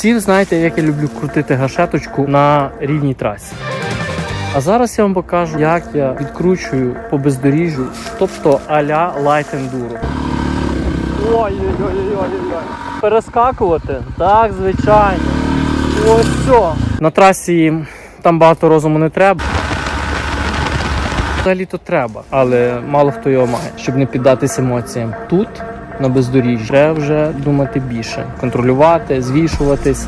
Всі знаєте, як я люблю крутити гашеточку на рівній трасі. А зараз я вам покажу, як я відкручую по бездоріжжю, тобто а-ля Light Enduro. Ой-ой-ой-ой-ой. Перескакувати? Так, звичайно. Ось все. На трасі там багато розуму не треба. Взагалі то треба, але мало хто його має, щоб не піддатись емоціям. Тут, на бездоріжжі, треба вже думати більше, контролювати, звішуватись.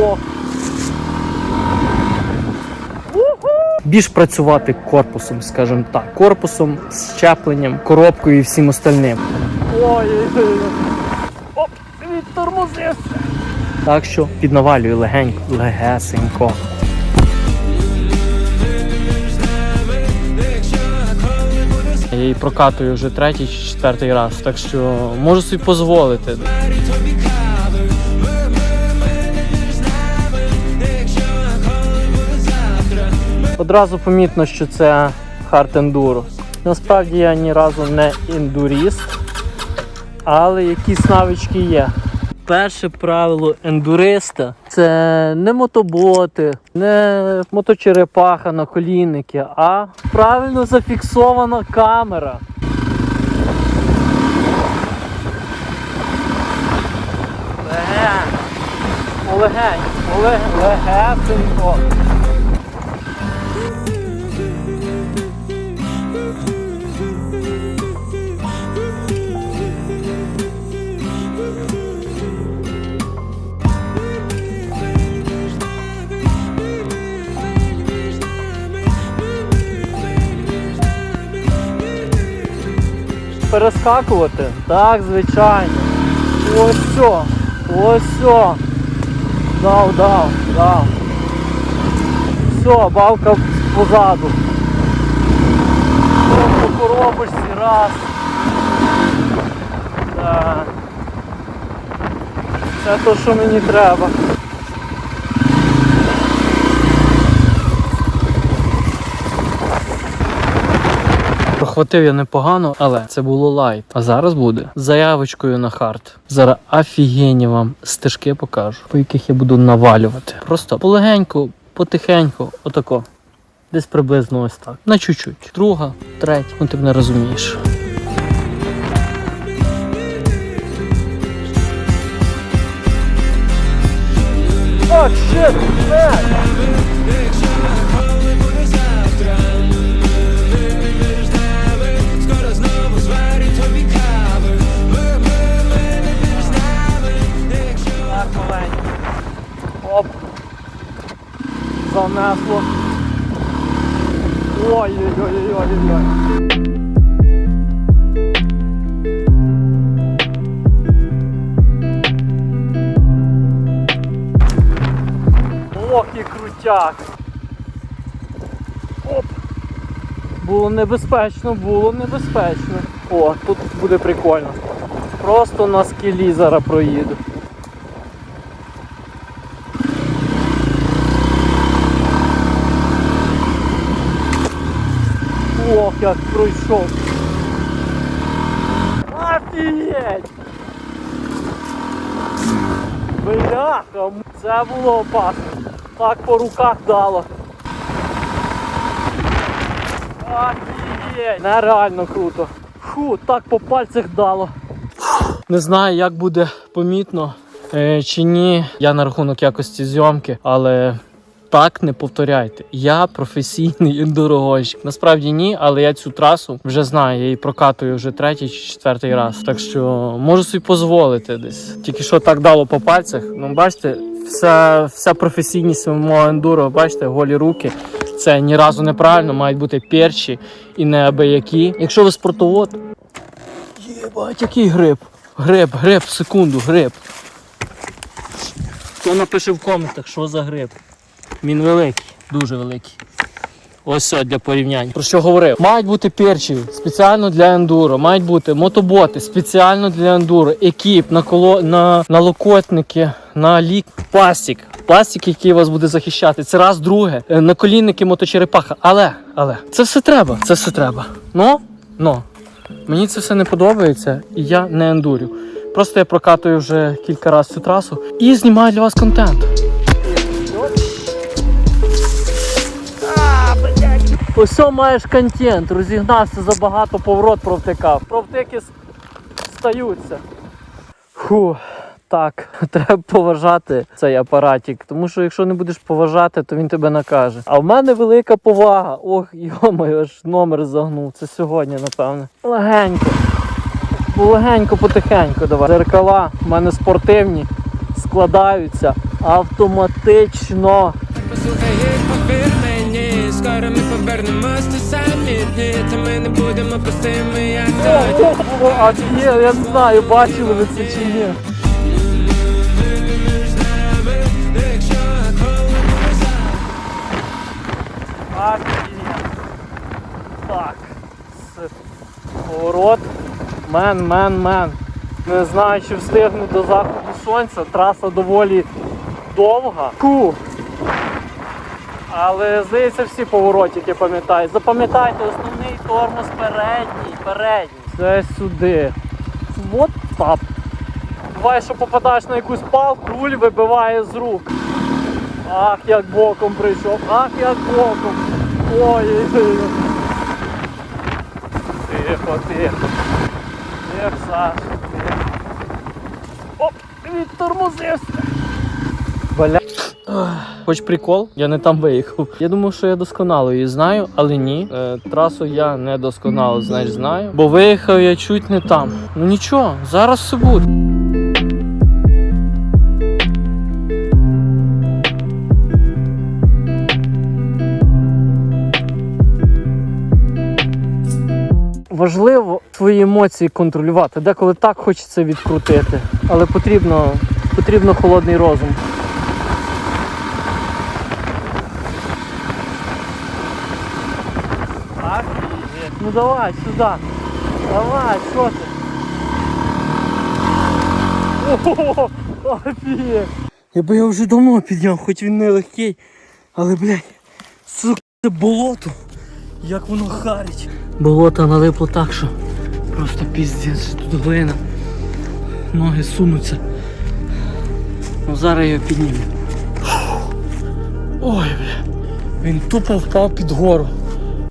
О! Більш працювати корпусом, скажімо так, корпусом, щепленням, коробкою і всім остальним. Ой-ой-ой. Оп, відтормозився. Так що піднавалюю легенько, легесенько. Я її прокатую вже третій чи четвертий раз, так що можу собі дозволити. Одразу помітно, що це хард ендуро. Насправді я ні разу не ендуріст, але якісь навички є. Перше правило ендуриста це не мотоботи, не моточерепаха на колінники, а правильно зафіксована камера. Легень. легень, легесенько. Перескакувати? Так, звичайно. Ось все. Ось все. Дав, дав, дав. Все, бавка позаду. По коробочці, раз. Так. Це то, що мені треба. Прохватив я непогано, але це було лайт. А зараз буде заявочкою на хард. Зараз офігенні вам стежки покажу, по яких я буду навалювати. Просто полегенько, потихеньку, отако. Десь приблизно ось так. На чуть-чуть. Друга, третя, ну ти мене розумієш. Занесло. Ой-ой-ой-ой-ой. Ох, і крутяк. Оп. Було небезпечно, було небезпечно. О, тут буде прикольно. Просто на скелі зараз проїду. Як пройшов. Офігеть! Бляха, це було опасно. Так по руках дало. Офігеть! Нереально круто. Фу, так по пальцях дало. Не знаю, як буде помітно е, чи ні. Я на рахунок якості зйомки, але так не повторяйте. Я професійний ендурогонщик. Насправді ні, але я цю трасу вже знаю. Я її прокатую вже третій чи четвертий раз. Так що можу собі дозволити десь. Тільки що так дало по пальцях. Ну, бачите, вся, вся професійність мого ендуро, бачите, голі руки. Це ні разу неправильно, мають бути перші і неабиякі. Якщо ви спортовод, єбать, який гриб. Гриб, гриб, секунду, гриб. Хто напише в коментах, що за гриб? Він великий, дуже великий. Ось все для порівняння. Про що говорив? Мають бути перчі спеціально для ендуро, мають бути мотоботи спеціально для ендуро, екіп, на коло на, налокотники, на лік, пластик. Пластик, який вас буде захищати. Це раз, друге. Е, Наколінники моточерепаха. Але, але, це все треба, це все треба. Ну, ну. Мені це все не подобається, і я не ендурю. Просто я прокатую вже кілька разів цю трасу і знімаю для вас контент. Ось маєш контент, розігнався забагато, поворот провтикав. Провтики стаються. Фу, так, треба поважати цей апаратик, тому що якщо не будеш поважати, то він тебе накаже. А в мене велика повага. Ох, йомаю, аж номер загнув. Це сьогодні, напевне. Легенько. Легенько, потихеньку давай. Зеркала в мене спортивні, складаються автоматично. Послухай, та ми не будемо пустими, як тоді. А ні, я не знаю, бачили ви це чи ні. Так. Поворот. Мен, мен, мен. Не знаю, чи встигну до заходу сонця. Траса доволі довга. Ку. Але здається, всі поворотики пам'ятають. Запам'ятайте, основний тормоз передній, передній. Це сюди. Вот так. Буває, що попадаєш на якусь палку, руль вибиває з рук. Ах, як боком прийшов, ах, як боком. Ой. Тихо, тихо. Тихо, Саш, тихо. Оп, відтормозився. Хоч прикол, я не там виїхав. Я думав, що я досконало її знаю, але ні. Е, трасу я не досконало, знаєш, знаю. Бо виїхав я чуть не там. Ну нічого, зараз все буде. Важливо свої емоції контролювати. Деколи так хочеться відкрутити, але потрібно, потрібно холодний розум. Офігеть. Ну давай сюди. Давай, що ти? Ого. Я би його вже давно підняв, хоч він не легкий. Але, блядь, сука, це болото. Як воно харить. Болото налипло так, що просто піздець, тут глина. Ноги сунуться. Ну зараз я його підніму. Ой, бля. Він тупо впав під гору.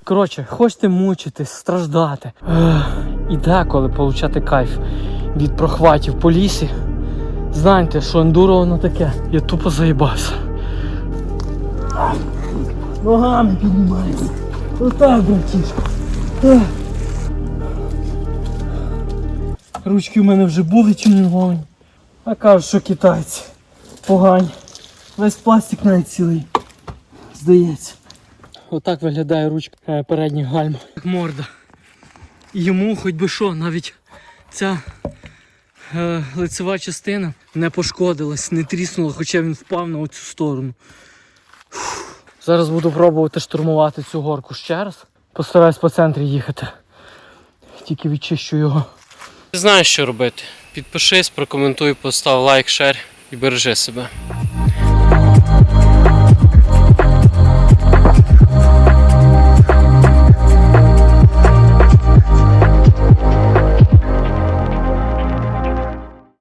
Коротше, хочете мучитись, страждати. І деколи получати кайф від прохватів по лісі. Знайте, що ендуро воно таке. Я тупо заїбався. Ногами піднімається. Отак, братішка. Ручки в мене вже були червоні. А кажуть, що китайці. Погані. Весь пластик навіть цілий. Здається. Отак виглядає ручка е, передніх гальм. Як морда. І йому хоч би що, навіть ця е, лицева частина не пошкодилась, не тріснула, хоча він впав на оцю сторону. Фух. Зараз буду пробувати штурмувати цю горку ще раз. Постараюсь по центрі їхати. Тільки відчищу його. Ти знаєш, що робити. Підпишись, прокоментуй, постав лайк, шер і бережи себе.